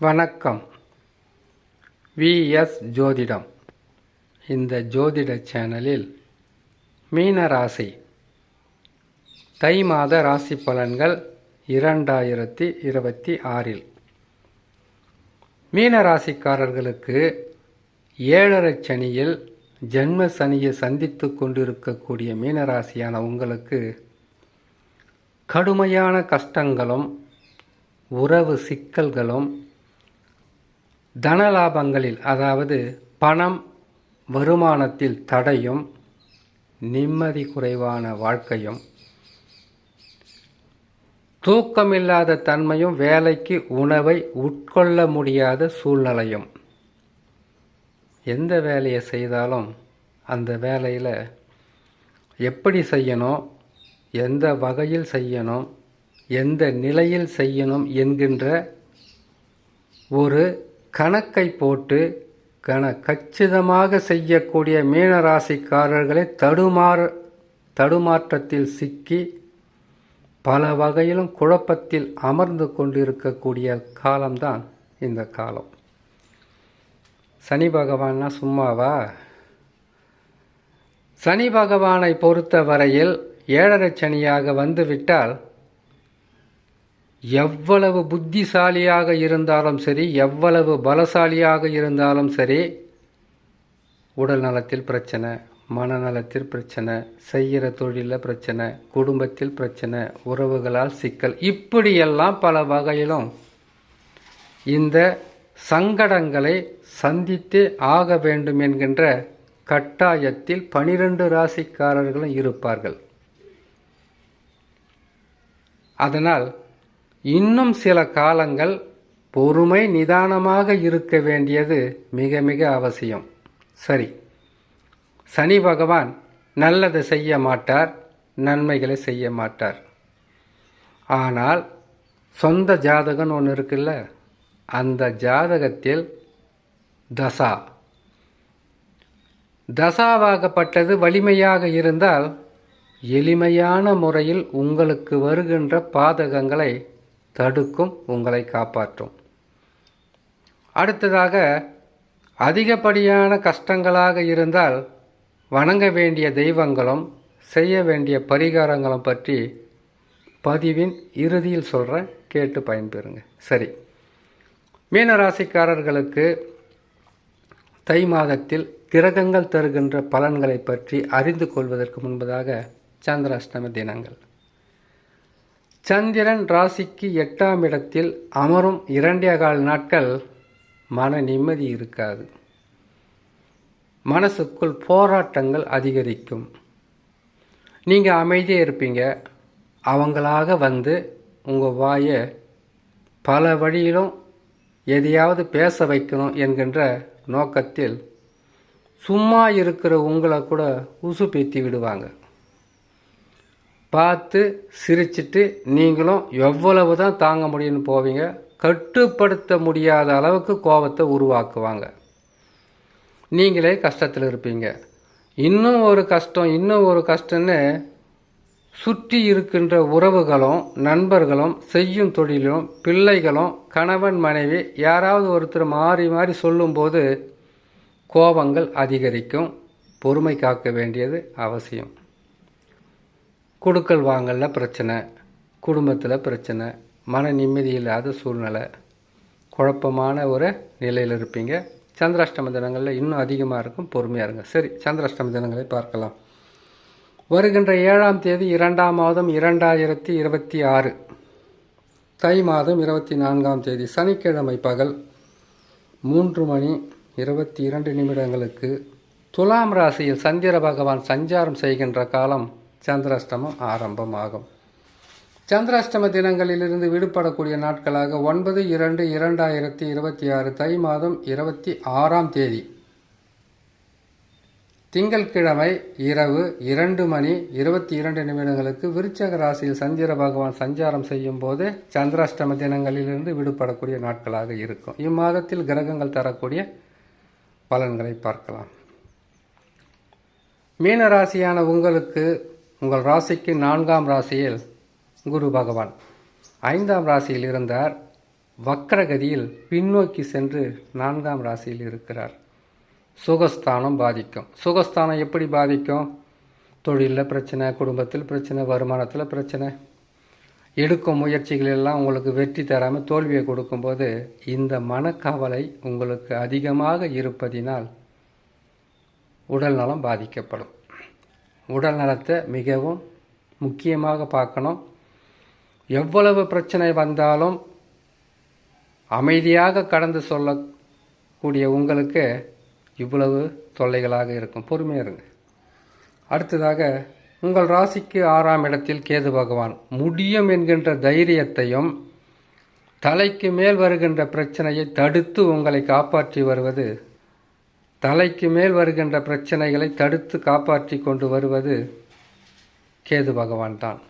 வணக்கம். விஎஸ் ஜோதிடம். இந்த ஜோதிட சேனலில் மீன ராசி. தை மாத ராசி பலன்கள் இரண்டாயிரத்தி இருபத்தி ஆறில். மீன ராசிக்காரர்களுக்கு ஏழரை சனியில் ஜென்ம சனியை சந்தித்து கொண்டிருக்கக்கூடிய மீனராசியான உங்களுக்கு கடுமையான கஷ்டங்களும் உறவு சிக்கல்களும் தனலாபங்களில் அதாவது பணம் வருமானத்தில் தடையும் நிம்மதி குறைவான வாழ்க்கையும் தூக்கமில்லாத தன்மையும் வேலைக்கு உணவை உட்கொள்ள முடியாத சூழ்நிலையும். எந்த வேலையை செய்தாலும் அந்த வேலையில் எப்படி செய்யணும் எந்த வகையில் செய்யணும் எந்த நிலையில் செய்யணும் என்கின்ற ஒரு கணக்கை போட்டு கன கச்சிதமாக செய்யக்கூடிய மீனராசிக்காரர்களை தடுமாற தடுமாற்றத்தில் சிக்கி பல வகையிலும் குழப்பத்தில் அமர்ந்து கொண்டிருக்கக்கூடிய காலம்தான் இந்த காலம். சனி பகவான்னா சும்மாவா? சனி பகவானை பொறுத்த வரையில் ஏழரை சனியாக வந்துவிட்டால் எவ்வளவு புத்திசாலியாக இருந்தாலும் சரி எவ்வளவு பலசாலியாக இருந்தாலும் சரி உடல் நலத்தில் பிரச்சனை மனநலத்தில் பிரச்சனை செய்கிற தொழிலில் பிரச்சனை குடும்பத்தில் பிரச்சனை உறவுகளால் சிக்கல் இப்படியெல்லாம் பல வகையிலும் இந்த சங்கடங்களை சந்தித்தே ஆக வேண்டும் என்கின்ற கட்டாயத்தில் பனிரெண்டு ராசிக்காரர்களும் இருப்பார்கள். அதனால் இன்னும் சில காலங்கள் பொறுமை நிதானமாக இருக்க வேண்டியது மிக மிக அவசியம். சரி. சனி பகவான் நல்லதை செய்ய மாட்டார் நன்மைகளை செய்ய மாட்டார். ஆனால் சொந்த ஜாதகம்னு ஒன்று இருக்குல்ல அந்த ஜாதகத்தில் தசா. தசாவாகப்பட்டது வலிமையாக இருந்தால் எளிமையான முறையில் உங்களுக்கு வருகின்ற பாதகங்களை தடுக்கும் உங்களை காப்பாற்றும். அடுத்ததாக அதிகப்படியான கஷ்டங்களாக இருந்தால் வணங்க வேண்டிய தெய்வங்களும் செய்ய வேண்டிய பரிகாரங்களும் பற்றி பதிவின் இறுதியில் சொல்கிறேன் கேட்டு பயன்பெறுங்க. சரி. மீனராசிக்காரர்களுக்கு தை மாதத்தில் கிரகங்கள் தருகின்ற பலன்களை பற்றி அறிந்து கொள்வதற்கு முன்பதாக சந்திராஷ்டம தினங்கள். சந்திரன் ராசிக்கு எட்டாம் இடத்தில் அமரும் இரண்டே கால் நாட்கள் மன நிம்மதி இருக்காது. மனசுக்குள் போராட்டங்கள் அதிகரிக்கும். நீங்கள் அமைதியாக இருப்பீங்க. அவங்களாக வந்து உங்கள் வாயை பல வழியிலும் எதையாவது பேச வைக்கணும் என்கின்ற நோக்கத்தில் சும்மா இருக்கிற உங்களை கூட உசு பேத்தி விடுவாங்க. பார்த்து சிரிச்சிட்டு நீங்களும் எவ்வளவு தான் தாங்க முடியும்னு போவீங்க கட்டுப்படுத்த முடியாத அளவுக்கு கோபத்தை உருவாக்குவாங்க. நீங்களே கஷ்டத்தில் இருப்பீங்க. இன்னும் ஒரு கஷ்டம் இன்னும் ஒரு கஷ்டம்னு சுற்றி இருக்கின்ற உறவுகளும் நண்பர்களும் செய்யும் தொழிலும் பிள்ளைகளும் கணவன் மனைவி யாராவது ஒருத்தர் மாறி மாறி சொல்லும்போது கோபங்கள் அதிகரிக்கும். பொறுமை காக்க வேண்டியது அவசியம். கொடுக்கல் வாங்கலில் பிரச்சனை குடும்பத்தில் பிரச்சனை மன நிம்மதி இல்லாத சூழ்நிலை குழப்பமான ஒரு நிலையில் இருப்பீங்க. சந்திராஷ்டம தினங்களில் இன்னும் அதிகமாக இருக்கும் பொறுமையாக இருங்க. சரி சந்திராஷ்டம தினங்களை பார்க்கலாம். வருகின்ற ஏழாம் தேதி இரண்டாம் மாதம் இரண்டாயிரத்தி இருபத்தி ஆறு. தை மாதம் இருபத்தி நான்காம் தேதி சனிக்கிழமை பகல் மூன்று மணி இருபத்தி இரண்டு நிமிடங்களுக்கு துலாம் ராசியில் சந்திர பகவான் சஞ்சாரம் செய்கின்ற காலம் சந்திராஷ்டமம் ஆரம்பமாகும். சந்திராஷ்டம தினங்களிலிருந்து விடுபடக்கூடிய நாட்களாக ஒன்பது இரண்டு இரண்டாயிரத்தி இருபத்தி ஆறு தை மாதம் இருபத்தி ஆறாம் தேதி. திங்கட்கிழமை இரவு இரண்டு மணி இருபத்தி இரண்டு நிமிடங்களுக்கு விருச்சக ராசியில் சந்திர பகவான் சஞ்சாரம் செய்யும் போது சந்திராஷ்டம தினங்களிலிருந்து விடுபடக்கூடிய நாட்களாக இருக்கும். இம்மாதத்தில் கிரகங்கள் தரக்கூடிய பலன்களை பார்க்கலாம். மீன ராசியான உங்களுக்கு உங்கள் ராசிக்கு நான்காம் ராசியில் குரு பகவான். ஐந்தாம் ராசியில் இருந்தார். வக்கரகதியில் பின்னோக்கி சென்று நான்காம் ராசியில் இருக்கிறார். சுகஸ்தானம் பாதிக்கும். சுகஸ்தானம் எப்படி பாதிக்கும்? தொழிலில் பிரச்சனை குடும்பத்தில் பிரச்சனை வருமானத்தில் பிரச்சனை. எடுக்கும் முயற்சிகள் எல்லாம் உங்களுக்கு வெற்றி தராமல் தோல்வியை கொடுக்கும்போது இந்த மனக்கவலை உங்களுக்கு அதிகமாக இருப்பதினால் உடல் நலம் பாதிக்கப்படும். உடல் நலத்தை மிகவும் முக்கியமாக பார்க்கணும். எவ்வளவு பிரச்சனை வந்தாலும் அமைதியாக கடந்து சொல்லக்கூடிய உங்களுக்கு இவ்வளவு தொல்லைகளாக இருக்கும். பொறுமையாக இருங்க. அடுத்ததாக உங்கள் ராசிக்கு ஆறாம் இடத்தில் கேது பகவான். முடியும் என்கின்ற தைரியத்தையும் தலைக்கு மேல் வருகின்ற பிரச்சனையை தடுத்து உங்களை காப்பாற்றி வருவது தலைக்கு மேல் வருகின்ற பிரச்சனைகளை தடுத்து காப்பாற்றி கொண்டு வருவது கேது பகவான் தான்.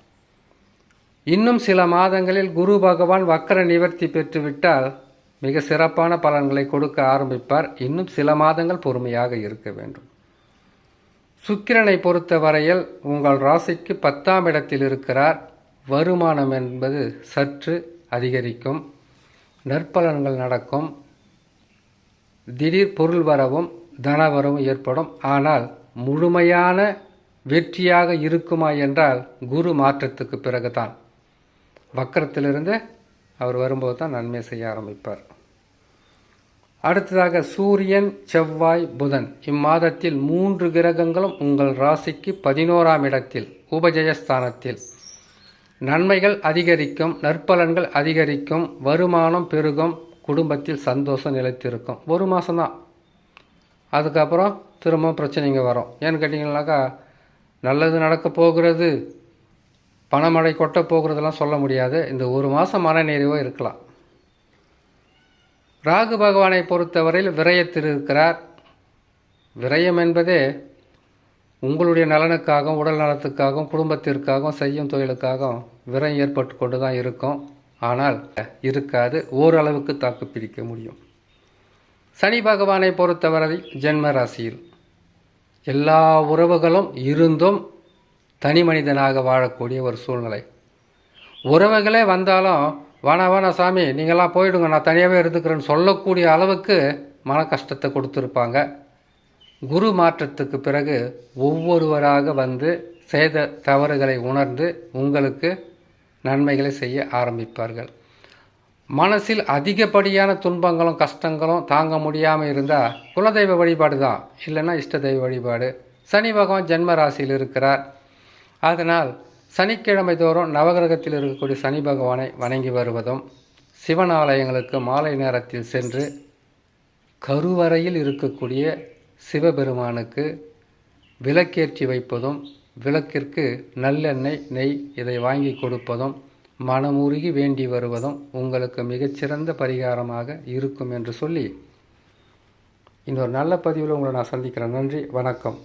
இன்னும் சில மாதங்களில் குரு பகவான் வக்கர நிவர்த்தி பெற்றுவிட்டால் மிக சிறப்பான பலன்களை கொடுக்க ஆரம்பிப்பார். இன்னும் சில மாதங்கள் பொறுமையாக இருக்க வேண்டும். சுக்கிரனை பொறுத்தவரையில் உங்கள் ராசிக்கு பத்தாம் இடத்தில் இருக்கிறார். வருமானம் என்பது சற்று அதிகரிக்கும். நற்பலன்கள் நடக்கும். திடீர் பொருள் வரவும் தனவரவும் ஏற்படும். ஆனால் முழுமையான வெற்றியாக இருக்குமா என்றால் குரு மாற்றத்துக்கு பிறகுதான். வக்கரத்திலிருந்து அவர் வரும்போது தான் நன்மை செய்ய ஆரம்பிப்பார். அடுத்ததாக சூரியன் செவ்வாய் புதன். இம்மாதத்தில் மூன்று கிரகங்களும் உங்கள் ராசிக்கு பதினோராம் இடத்தில் உபஜயஸ்தானத்தில். நன்மைகள் அதிகரிக்கும் நற்பலன்கள் அதிகரிக்கும் வருமானம் பெருகும் குடும்பத்தில் சந்தோஷம் நிலைத்திருக்கும். ஒரு மாதம்தான் அதுக்கப்புறம் திரும்ப பிரச்சனைங்க வரும். ஏன்னு கேட்டிங்கனாக்கா நல்லது நடக்க போகிறது பணமழை கொட்ட போகிறதெல்லாம் சொல்ல முடியாது. இந்த ஒரு மாதம் மனநிறைவோ இருக்கலாம். ராகு பகவானை பொறுத்தவரையில் விரயத்தில் இருக்கிறார். விரயம் என்பதே உங்களுடைய நலனுக்காகவும் உடல் நலத்துக்காகவும் குடும்பத்திற்காகவும் செய்யும் தொழிலுக்காகவும் விரயம் ஏற்பட்டு கொண்டு தான் இருக்கும். ஆனால் இருக்காது ஓரளவுக்கு தாக்கு பிடிக்க முடியும். சனி பகவானை பொறுத்தவரை ஜென்ம ராசியில் எல்லா உறவுகளும் இருந்தும் தனி மனிதனாக வாழக்கூடிய ஒரு சூழ்நிலை. உறவுகளே வந்தாலும் வாணா வாணா சாமி நீங்களாம் போயிடுங்க நான் தனியாகவே இருந்துக்கிறேன்னு சொல்லக்கூடிய அளவுக்கு மன கஷ்டத்தை கொடுத்துருப்பாங்க. குரு மாற்றத்துக்கு பிறகு ஒவ்வொருவராக வந்து செய்த தவறுகளை உணர்ந்து உங்களுக்கு நன்மைகளை செய்ய ஆரம்பிப்பார்கள். மனசில் அதிகப்படியான துன்பங்களும் கஷ்டங்களும் தாங்க முடியாமல் இருந்தால் குலதெய்வ வழிபாடு தான். இல்லைன்னா இஷ்ட தெய்வ வழிபாடு. சனி பகவான் ஜென்ம ராசியில் இருக்கிறார். அதனால் சனிக்கிழமை தோறும் நவகிரகத்தில் இருக்கக்கூடிய சனி பகவானை வணங்கி வருவதும் சிவன் ஆலயங்களுக்கு மாலை நேரத்தில் சென்று கருவறையில் இருக்கக்கூடிய சிவபெருமானுக்கு விளக்கேற்றி வைப்பதும் விளக்கிற்கு நல்லெண்ணெய் நெய் இதை வாங்கி கொடுப்பதும் மனமுருகி வேண்டி வருவதும் உங்களுக்கு மிகச்சிறந்த பரிகாரமாக இருக்கும் என்று சொல்லி இன்னொரு நல்ல பதிவில் உங்களை நான் சந்திக்கிறேன். நன்றி வணக்கம்.